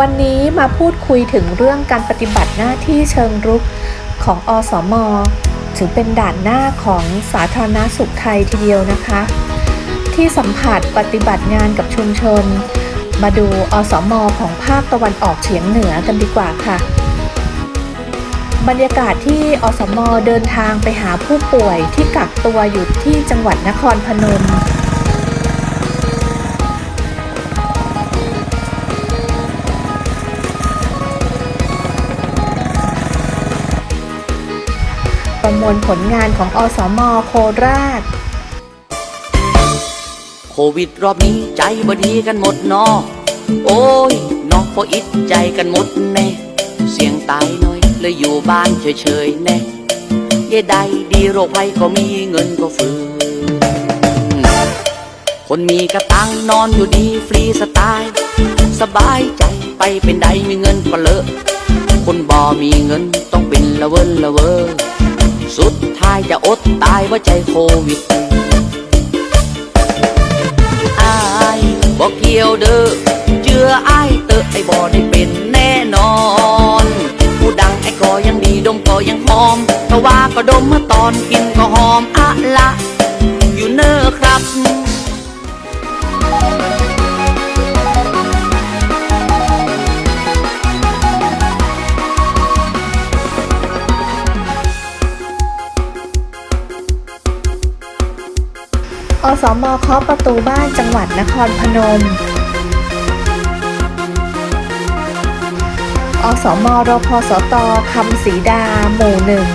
วันนี้มาพูดคุยถึงเรื่องการปฏิบัติหน้าที่เชิงรุกของอสมถือเป็นด่านหน้าของสาธารณสุขไทยทีเดียวนะคะ ที่สัมผัสปฏิบัติงานกับชุมชน มาดูอสมของภาคตะวันออกเฉียงเหนือกันดีกว่าค่ะ บรรยากาศที่อสมเดินทางไปหาผู้ป่วยที่กักตัวอยู่ที่จังหวัดนครพนม วลผลงานของอสมโคราช โควิดรอบนี้ใจบดีกันหมดเนอโอ้ยนอกพออิดใจกันหมดแน่เสียงตายน้อยเลยอยู่บ้านเฉยๆแน่เย่ใดดีโรคภัยก็มีเงินก็ฟื้นคนมีกระตังนอนอยู่ดีฟรีสไตล์ สบายใจไปเป็นใดมีเงินก็เลอะคนบ่มีเงินต้องเป็นละเวินละเวอ สุดท้ายจะอดตายว่าใจโควิดอายบอกเกี่ยวเด้อเจืออาย สมเคาะประตูบ้านจังหวัดนครพนม อสมรพสตคำศรีดา หมู่หนึ่ง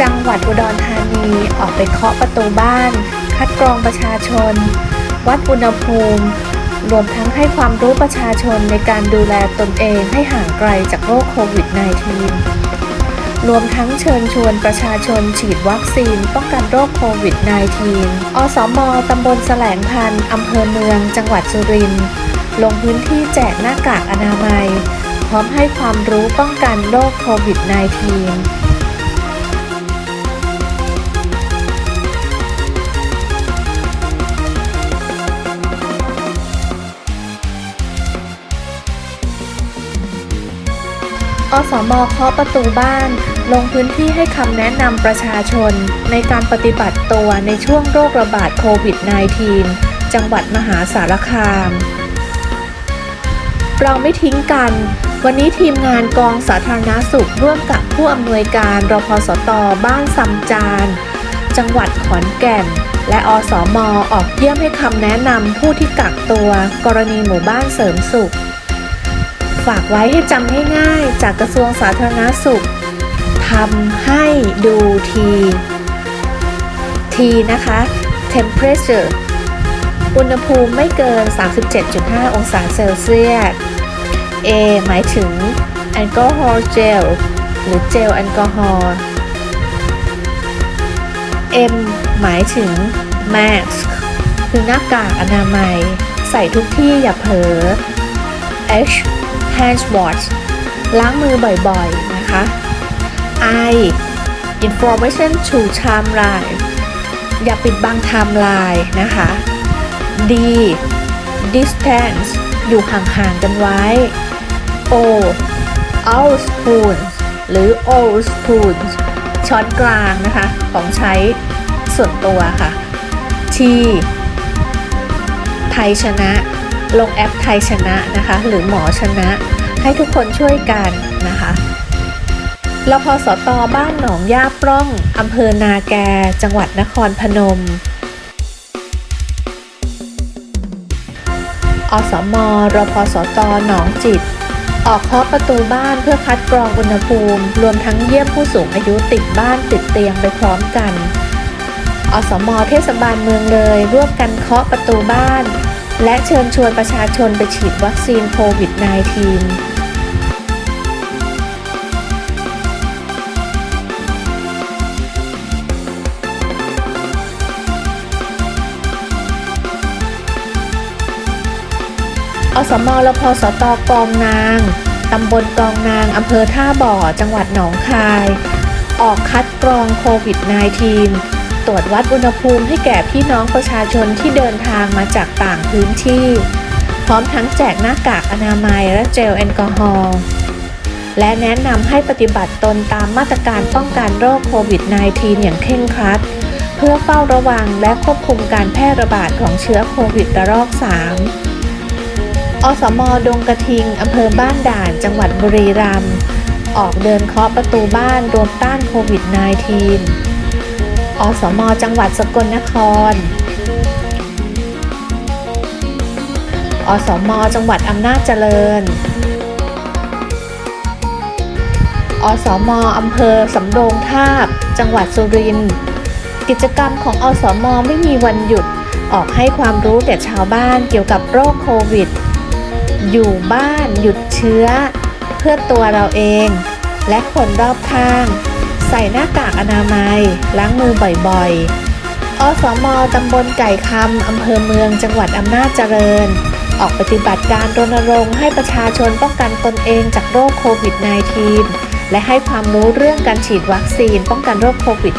จังหวัดอุดรธานีออกไปเคาะประตูบ้าน คัดกรองประชาชน วัดอุณหภูมิ รวมทั้งให้ความรู้ประชาชนในการดูแลตนเองให้ห่างไกลจากโรคโควิด -19 รวมทั้งเชิญชวนประชาชนฉีดวัคซีน ป้องกันโรคโควิด -19 อสมตำบลแสลงพันธ์อำเภอเมือง จังหวัดสุรินทร์ลงพื้นที่แจกหน้ากากอนามัย พร้อมให้ความรู้ป้องกันโรคโควิด -19 อสมเคาะประตูบ้าน ลงพื้นที่ให้คำแนะนำประชาชน ในการปฏิบัติตัวในช่วงโรคระบาดโควิด -19 จังหวัดมหาสารคาม เราไม่ทิ้งกัน วันนี้ทีมงานกองสาธารณาสุขร่วมกับผู้อำนวยการรพสตบ้านซำจาน จังหวัดขอนแก่น และอสมออกเยี่ยมให้คำแนะนำผู้ที่กักตัว กรณีหมู่บ้านเสริมสุข ฝากไว้ให้จำง่ายๆ จากกระทรวงสาธารณาสุขทำให้ดูทีทีนะคะ temperature อุณหภูมิไม่เกิน 37.5 องศาเซลเซียส A หมายถึงแอลกอฮอล์เจลหรือเจลแอลกอฮอล์ M หมายถึง mask คือหน้ากากอนามัย ใส่ทุกที่อย่าเผลอ H hand wash ล้างมือบ่อยๆ นะคะ I information to timeline อย่าปิดบังไทม์ไลน์นะคะ D distance อยู่ห่างๆ กันไว้ O all spoons หรือ all spoons ช้อนกลางนะคะ ของใช้ส่วนตัวค่ะ T ไทยชนะ ลงแอปไทยชนะนะคะ หรือหมอชนะ ให้ทุกคนช่วยกันนะคะรพสตบ้านหนองย่าปร่องอำเภอนาแก จังหวัดนครพนม อสมรพสตหนองจิต ออกเคาะประตูบ้านเพื่อคัดกรองอุณหภูมิ รวมทั้งเยี่ยมผู้สูงอายุติดบ้านติดเตียงไปพร้อมกัน อสมเทศบาลเมืองเลย ร่วมกันเคาะประตูบ้าน และเชิญชวนประชาชนไปฉีดวัคซีนโควิด -19 อสมรพสตกองนาง ตำบลกองนาง อำเภอท่าบ่อ จังหวัดหนองคาย ออกคัดกรองโควิด -19 ตรวจวัดอุณหภูมิให้แก่พี่น้องประชาชนที่เดินทางมาจากต่างพื้นที่ พร้อมทั้งแจกหน้ากากอนามัยและเจลแอลกอฮอล์และแนะนำให้ปฏิบัติตนตามมาตรการป้องกันโรคโควิด -19 อย่างเคร่งครัด เพื่อเฝ้าระวังและควบคุมการแพร่ระบาดของเชื้อโควิดระลอก 3 อสมดงกระทิงอำเภอบ้านด่านจังหวัดบุรีรัมย์ออกเดินเคาะประตูบ้านรวมต้านโควิด -19 อสมจังหวัดสกลนคร อสมจังหวัดอำนาจเจริญ อสมอำเภอสำโรงทาบ จังหวัดสุรินทร์ กิจกรรมของอสมไม่มีวันหยุด ออกให้ความรู้แก่ชาวบ้านเกี่ยวกับโรคโควิด อยู่บ้านหยุดเชื้อ เพื่อตัวเราเอง และคนรอบข้าง ใส่หน้ากากอนามัย ล้างมือบ่อยๆ อสมตำบลไก่คำอำเภอเมืองจังหวัดอำนาจเจริญ ออกปฏิบัติการรณรงค์ให้ประชาชนป้องกันตนเองจากโรคโควิด -19 และให้ความรู้เรื่องการฉีดวัคซีนป้องกันโรคโควิด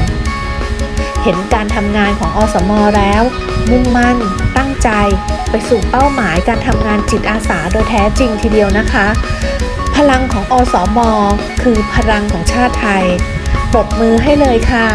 -19 เห็นการทำงานของอสมแล้ว มุ่งมั่น ตั้งใจ ไปสู่เป้าหมายการทำงานจิตอาสาโดยแท้จริงทีเดียวนะคะ ลังของอสมคือพลังของชาติไทยปรบมือให้เลยค่ะ